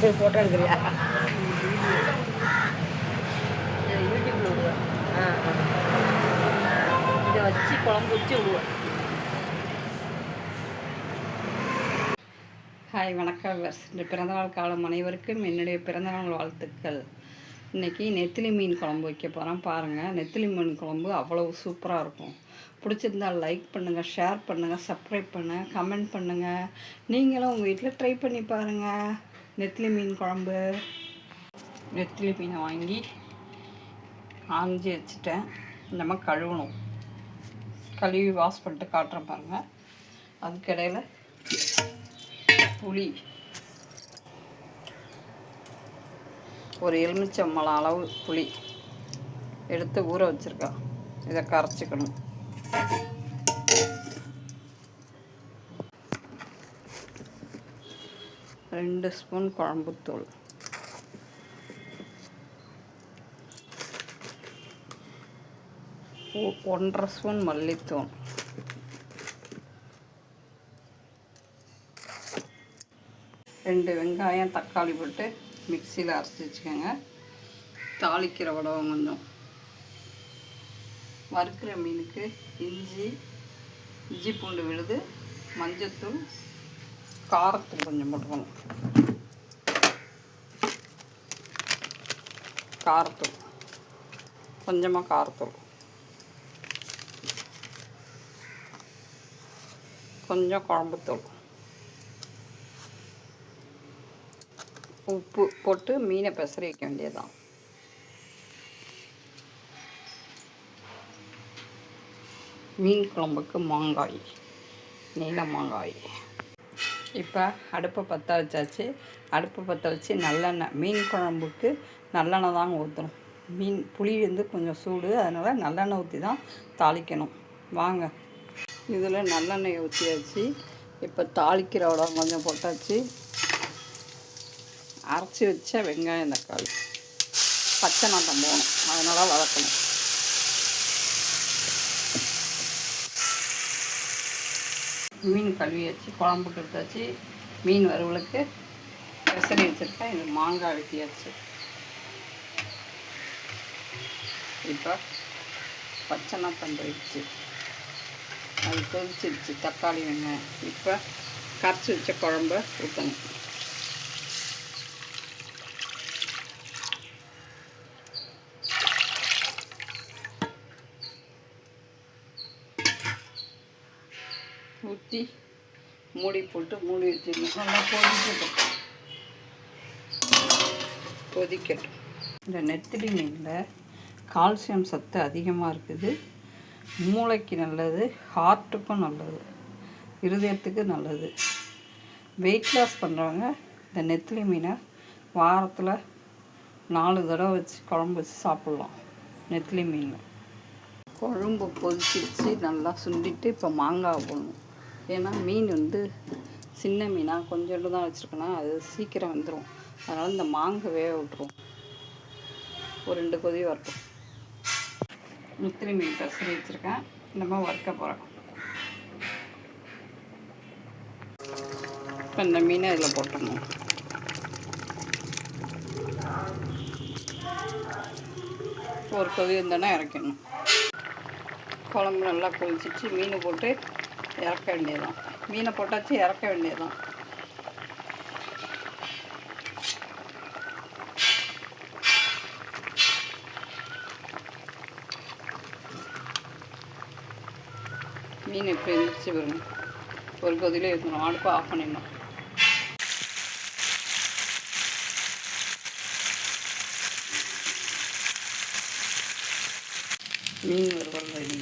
Photo எடுக்கிறியா? யூடியூப்பில் விடுவேன். ஆ இதை வச்சு குழம்பு வச்சு விடுவேன். ஹாய் வணக்கம் வர்ஸ் இந்த பிறந்தநாள் காலம் அனைவருக்கும் என்னுடைய பிறந்தநாள் வாழ்த்துக்கள். இன்றைக்கி நெத்திலி மீன் குழம்பு வைக்க போகிறேன் பாருங்கள் நெத்திலி மீன் குழம்பு அவ்வளவு சூப்பராக இருக்கும். பிடிச்சிருந்தா லைக் பண்ணுங்கள் ஷேர் பண்ணுங்கள் சப்ஸ்கிரைப் பண்ணுங்கள் கமெண்ட் பண்ணுங்கள் நீங்களும் உங்கள் வீட்டில் ட்ரை பண்ணி பாருங்கள் நெத்திலி மீன் குழம்பு. நெத்திலி மீனை வாங்கி ஆஞ்சி வச்சுட்டேன். இந்த மாதிரி கழுவணும். கழுவி வாஷ் பண்ணிட்டு காட்டுறேன் பாருங்கள் அதுக்கிடையில் புளி. ஒரு எலுமிச்சம்பழம் அளவு புளி எடுத்து ஊற வச்சுருக்கேன். இதை கரைச்சிக்கணும். ரெண்டு ஸ்பூன் குழம்புத்தூள் ஒன்றரை ஸ்பூன் மல்லித்தூள். ரெண்டு வெங்காயம் தக்காளி போட்டு மிக்சியில் அரைச்சி வச்சுக்கோங்க. தாளிக்கிற உடவம் கொஞ்சம். வறுக்கிற மீனுக்கு இஞ்சி இஞ்சி பூண்டு விழுது மஞ்சத்தூள் காரத்துக்கு கொஞ்சம் போட்டுக்கணும் காரத்தூள். கொஞ்சமாக காரத்தூள். கொஞ்சம் குழம்புத்தூள். உப்பு போட்டு மீனை பெசரி வைக்க வேண்டியதுதான். மீன் குழம்புக்கு மாங்காய் நீல மாங்காய். இப்போ அடுப்பை பற்ற வச்சாச்சு. அடுப்பை பற்ற வச்சு நல்லெண்ணெய் மீன் குழம்புக்கு நல்லெண்ணெய் தாங்க ஊற்றணும் மீன் புளி வந்து கொஞ்சம் சூடு அதனால் நல்லெண்ணெய் ஊற்றி தான் தாளிக்கணும். வாங்க. இதில் நல்லெண்ணெய் ஊற்றியாச்சு இப்போ தாளிக்கிற உடம்பு கொஞ்சம் போட்டாச்சு. அரைச்சி வச்ச வெங்காயம் தக்காளி. பச்சை நாட்டம் போகணும் அதனால் வளர்க்கணும் மீன் கழுவி வச்சு குழம்புக்கு எடுத்தாச்சு மீன் வறுவலுக்கு பெசரி வச்சுருக்கேன். இது மாங்காய் வெட்டியாச்சு இப்போ பச்சை நாட்டம் அது கொதிச்சிருச்சு. தக்காளி வெங்காயம் இப்போ கரைச்சி வச்ச குழம்பு ஊற்றணும் ஊற்றி மூடி போட்டு மூடி வச்சிடணும் நல்லா கொதிக்கட்டும். கொதிக்கட்டும். இந்த நெத்திலி மீனில் கால்சியம் சத்து அதிகமாக இருக்குது. மூளைக்கு நல்லது ஹார்ட்டுக்கும் நல்லது இருதயத்துக்கு நல்லது. வெயிட் லாஸ் பண்ணுறவங்க இந்த நெத்திலி மீனை வாரத்தில் நாலு தடவை வச்சு குழம்பு வச்சு சாப்பிட்லாம் நெத்திலி மீன். குழம்பு கொதிச்சிருச்சு நல்லா சுண்டிட்டு இப்போ மாங்காய் போடணும். ஏன்னா மீன் வந்து சின்ன மீனாக கொஞ்சோண்டு தான் வச்சுருக்கேன்னா அது சீக்கிரம் வந்துடும் அதனால் இந்த மாங்காய் வேக விட்டுருவோம் ஒரு ரெண்டு கொதி வரட்டும். முத்திரி மீன் பெசரி வச்சுருக்கேன். நம்ம வறுக்க போகிறோம் இப்போ இந்த மீனை இதில் போட்டுடணும். ஒரு கொதி இருந்தோன்னா இறக்கணும் குழம்பு நல்லா கொதிச்சிட்டு மீன் போட்டு இறக்க வேண்டியதுதான். மீனை போட்டாச்சு இறக்க வேண்டியதுதான். மீன் இப்போ எந்திரிச்சு வரும் ஒரு கொதிலே இருக்கணும் அடுப்பை ஆஃப் பண்ணிடணும். மீன் ஒரு ரெடி.